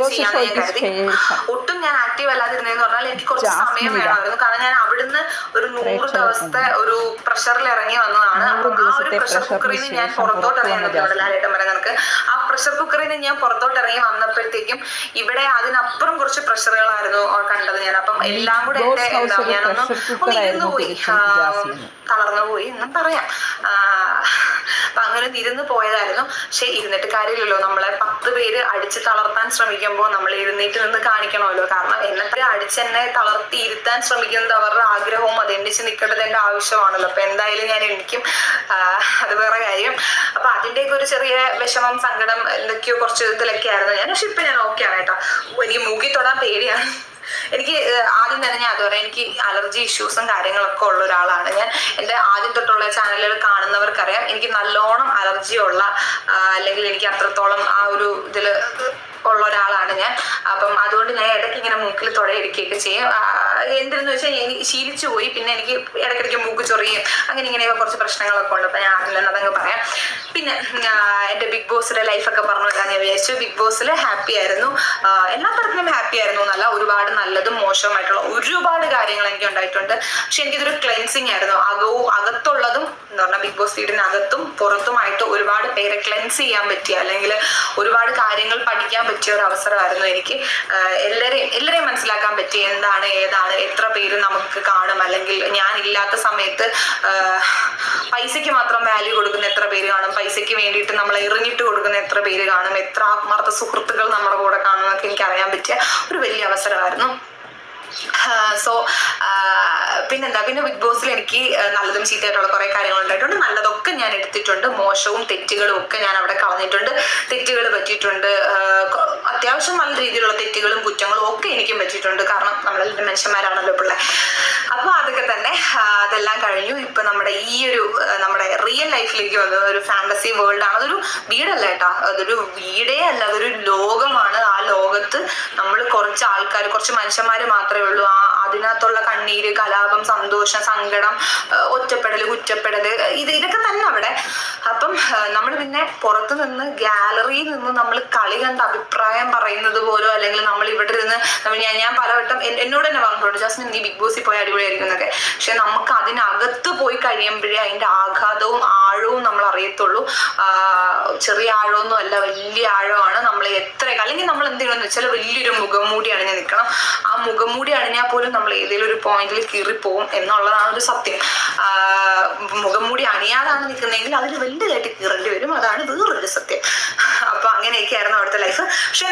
Continue കരുതി ഒട്ടും ഞാൻ ആക്റ്റീവ് അല്ലാതിരുന്നതെന്ന് പറഞ്ഞാൽ എനിക്ക് കുറച്ച് സമയം വേണമായിരുന്നു. കാരണം ഞാൻ അവിടുന്ന് ഒരു നൂറ് ദിവസത്തെ ഒരു പ്രഷറിൽ ഇറങ്ങി വന്നതാണ്. അപ്പൊ ആ ഒരു പ്രഷർ കുക്കറിൽ നിന്ന് ഞാൻ പുറത്തോട്ട് പുറത്ത് ഇറങ്ങി വന്നിട്ടുണ്ട് ലാലേട്ടൻ നിനക്ക് ആ പ്രഷർ കുക്കറിൽ നിന്ന് ഞാൻ പുറത്തോട്ട് ഇറങ്ങി വന്നപ്പോഴത്തേക്കും ഇവിടെ അതിനപ്പുറം കുറച്ച് പ്രഷറുകളായിരുന്നു കണ്ടത് ഞാൻ. അപ്പം എല്ലാം കൂടെ എന്റെ എന്താ ഞാനൊന്നും ഒന്ന് ഇരുന്ന് പോയി. തളർന്നു പോയി എന്നും പറയാം. അപ്പൊ അങ്ങനെ ഇരുന്ന് പോയതായിരുന്നു. പക്ഷെ ഇരുന്നിട്ട് കാര്യമില്ലല്ലോ നമ്മളെ പത്ത് പേര് അടിച്ച് തളർത്താൻ ശ്രമിക്കുമ്പോൾ നമ്മൾ എഴുന്നേറ്റ് നിന്ന് കാണിക്കണമല്ലോ. കാരണം എന്നത്തെ അടിച്ച് എന്നെ തളർത്തി ഇരുത്താൻ ശ്രമിക്കുന്നത് അവരുടെ ആഗ്രഹവും അത് എണ്ണിച്ച് നിൽക്കേണ്ടത് എന്റെ ആവശ്യമാണല്ലോ. അപ്പൊ എന്തായാലും ഞാൻ എനിക്കും ആ, അത് വേറെ കാര്യം. അപ്പൊ അതിന്റെയൊക്കെ ഒരു ചെറിയ വിഷമം സങ്കടം എന്തൊക്കെയോ കുറച്ച് ഇതിലൊക്കെ ആയിരുന്നു ഞാൻ. പക്ഷെ ഇപ്പൊ ഞാൻ ഓക്കെ ആണ് കേട്ടോ. വലിയ മൂക്കി തൊടാൻ പേടിയാണ്. എനിക്ക് ആദ്യം തന്നെ ഞാൻ അതുപോലെ എനിക്ക് അലർജി ഇഷ്യൂസും കാര്യങ്ങളൊക്കെ ഉള്ള ഒരാളാണ് ഞാൻ. എന്റെ ആദ്യം തൊട്ടുള്ള ചാനലുകൾ കാണുന്നവർക്കറിയാം. എനിക്ക് നല്ലോണം അലർജി ഉള്ള അല്ലെങ്കിൽ എനിക്ക് അത്രത്തോളം ആ ഒരു ഇതിൽ ഉള്ള ഒരാളാണ് ഞാൻ. അപ്പം അതുകൊണ്ട് ഞാൻ ഇടയ്ക്ക് ഇങ്ങനെ മൂക്കിൽ തുടയെടുക്കുകയൊക്കെ ചെയ്യും. എന്തെന്ന് വെച്ചാൽ എനിക്ക് ശീലിച്ചു പോയി. പിന്നെ എനിക്ക് ഇടയ്ക്കിടയ്ക്ക് മൂക്ക് ചൊറിയും. അങ്ങനെ ഇങ്ങനെയൊക്കെ കുറച്ച് പ്രശ്നങ്ങളൊക്കെ ഉണ്ട്. അപ്പം ഞാൻ ആരില്ലെന്ന് അതങ്ങ് പറയാം. പിന്നെ എന്റെ ബിഗ് ബോസിലെ ലൈഫൊക്കെ പറഞ്ഞു വരാൻ വിചാരിച്ചു ബിഗ് ബോസിൽ ഹാപ്പി ആയിരുന്നു. എല്ലാ തരത്തിലും ഹാപ്പി ആയിരുന്നു. എന്നല്ല ഒരുപാട് നല്ലതും മോശമായിട്ടുള്ള ഒരുപാട് കാര്യങ്ങൾ എനിക്ക് ഉണ്ടായിട്ടുണ്ട്. പക്ഷെ എനിക്കിതൊരു ക്ലെൻസിങ് ആയിരുന്നു. അകവും അകത്തുള്ളതും എന്ന് പറഞ്ഞാൽ ബിഗ് ബോസ് വീടിനകത്തും പുറത്തുമായിട്ട് ഒരുപാട് പേരെ ക്ലെൻസ് ചെയ്യാൻ പറ്റിയ അല്ലെങ്കിൽ ഒരുപാട് കാര്യങ്ങൾ പഠിക്കാൻ പറ്റിയ ഒരു അവസരമായിരുന്നു എനിക്ക്. എല്ലാവരെയും എല്ലാരെയും മനസ്സിലാക്കാൻ പറ്റി എന്താണ് ഏതാണ് എത്ര പേര് നമുക്ക് കാണും? അല്ലെങ്കിൽ ഞാൻ ഇല്ലാത്ത സമയത്ത് പൈസയ്ക്ക് മാത്രം വാല്യൂ കൊടുക്കുന്ന എത്ര പേര് കാണും? പൈസയ്ക്ക് വേണ്ടിയിട്ട് നമ്മൾ എറിഞ്ഞിട്ട് കൊടുക്കുന്ന എത്ര പേര് കാണും? എത്ര ആത്മാർത്ഥ സുഹൃത്തുക്കൾ നമ്മുടെ കൂടെ കാണും എന്നൊക്കെ എനിക്ക് അറിയാൻ പറ്റിയ ഒരു വലിയ അവസരമായിരുന്നു. സോ പിന്നെന്താ? പിന്നെ ബിഗ് ബോസിൽ എനിക്ക് നല്ലതും ചീത്തയായിട്ടുള്ള കുറെ കാര്യങ്ങൾ ഉണ്ടായിട്ടുണ്ട്. നല്ലതൊക്കെ ഞാൻ എടുത്തിട്ടുണ്ട്. മോശവും തെറ്റുകളും ഒക്കെ ഞാൻ അവിടെ കളഞ്ഞിട്ടുണ്ട്. തെറ്റുകൾ പറ്റിയിട്ടുണ്ട്. അത്യാവശ്യം നല്ല രീതിയിലുള്ള തെറ്റുകളും കുറ്റങ്ങളും ഒക്കെ എനിക്കും പറ്റിയിട്ടുണ്ട്. കാരണം നമ്മളെല്ലാം മനുഷ്യന്മാരാണല്ലോ പിള്ളേർ അപ്പോൾ അതൊക്കെ തന്നെ അതെല്ലാം കഴിഞ്ഞു. ഇപ്പൊ നമ്മുടെ ഈ ഒരു നമ്മുടെ റിയൽ ലൈഫിലേക്ക് വന്നത് ഒരു ഫാന്റസി വേൾഡ് ആണ്. അതൊരു വീടല്ല കേട്ടോ. അതൊരു വീടേ അല്ല. അതൊരു ലോകമാണ്. ആ ലോകത്ത് നമ്മൾ കുറച്ച് ആൾക്കാർ കുറച്ച് മനുഷ്യന്മാർ മാത്രമേ ഉള്ളൂ. ആ അതിനകത്തുള്ള കണ്ണീര് കലാപം സന്തോഷം സങ്കടം ഒറ്റപ്പെടൽ കുറ്റപ്പെടൽ ഇത് ഇതൊക്കെ തന്നെ അവിടെ. അപ്പം നമ്മൾ പിന്നെ പുറത്ത് നിന്ന് ഗാലറിയിൽ നിന്ന് നമ്മൾ കളി കണ്ട അഭിപ്രായം പറയുന്നത് പോലോ അല്ലെങ്കിൽ നമ്മൾ ഇവിടെ ഇരുന്ന് നമ്മൾ ഞാൻ ഞാൻ പലവട്ടം എന്നോട് തന്നെ പറഞ്ഞിട്ടുണ്ട് ജാസ്മിൻ നീ ബിഗ് ബോസിൽ പോയി അടിപൊളിയായിരിക്കും എന്നൊക്കെ. പക്ഷെ നമുക്ക് അതിനകത്ത് പോയി കഴിയുമ്പോഴേ അതിന്റെ ആഘാതവും ആഴവും നമ്മൾ അറിയത്തുള്ളൂ. ചെറിയ ആഴമൊന്നും അല്ല വലിയ ആഴമാണ്. നമ്മൾ എത്ര അല്ലെങ്കിൽ നമ്മൾ എന്ത് ചെയ്യണമെന്ന് വെച്ചാൽ വലിയൊരു മുഖംമൂടി അണിഞ്ഞ് നിൽക്കണം. ആ മുഖം മുഖംമൂടി അണിഞ്ഞാൽ പോലും നമ്മൾ ഏതെങ്കിലും ഒരു പോയിന്റിൽ കീറിപ്പോവും എന്നുള്ളതാണ് ഒരു സത്യം. മുഖം മൂടി അണിയാതാണ് നിൽക്കുന്നതെങ്കിൽ അതിന് വലുതായിട്ട് കീറേണ്ടി വരും. അതാണ് വേറൊരു സത്യം. അപ്പൊ അങ്ങനെയൊക്കെയായിരുന്നു അവിടുത്തെ ലൈഫ് പക്ഷെ